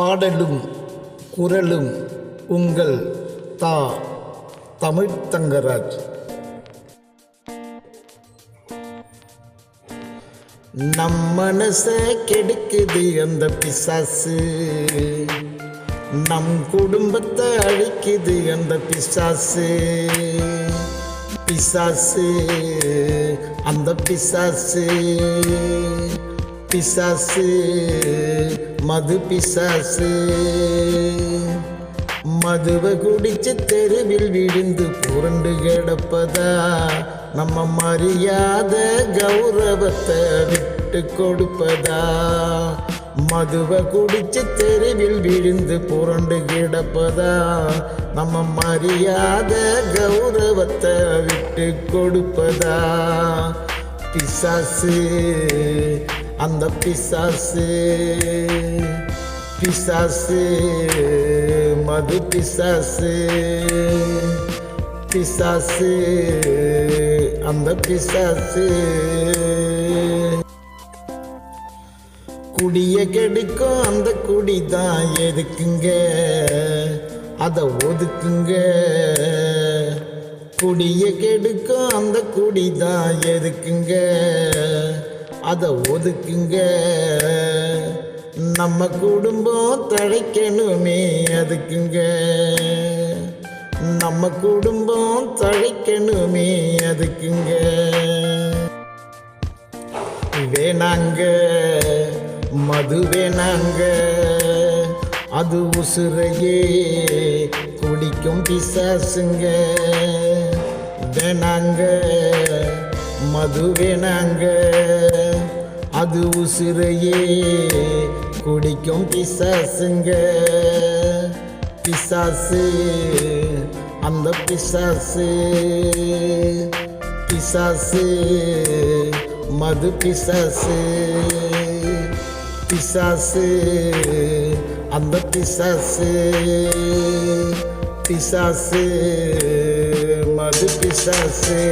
பாடலும் குரலும் உங்கள் தா தமிழ் தங்கராஜ். நம் மனச கெடுக்குது அந்த பிசாசு. நம் குடும்பத்தை அழிக்குது அந்த பிசாசு. பிசாசு அந்த பிசாசு. பிசாசு. மது பிசாசு. மதுவை குடிச்சு தெருவில் விழுந்து புரண்டு கிடப்பதா? நம்ம மரியாத கௌரவத்தை விட்டு கொடுப்பதா? மதுவை குடிச்சு தெருவில் விழுந்து புரண்டு கிடப்பதா? நம்ம மரியாத கௌரவத்தை விட்டு கொடுப்பதா? பிசாசு அந்த பிசாசு. பிசாசு மது பிசாசு. பிசாசு அந்த பிசாசு. குடிய கெடுக்கும் அந்த குடி தான் எதுக்குங்க? அதை ஒதுக்குங்க. குடிய கெடுக்கும் அந்த குடி தான் எதுக்குங்க? அதை ஒதுக்குங்க. நம்ம குடும்பம் தழைக்கணுமே அதுக்குங்க. நம்ம குடும்பம் தழைக்கணுமே அதுக்குங்க. வேணாங்க மது வேணாங்க அது உசுரையே குடிக்கும் பிசாசுங்க. வேணாங்க மது வேணாங்க அது உசுரையே குடிக்கும் பிசாசுங்க. பிசாசு அந்த பிசாசு. பிசாசு மது பிசாசு. பிசாசு அந்த பிசாசு. பிசாசு மது பிசாசு.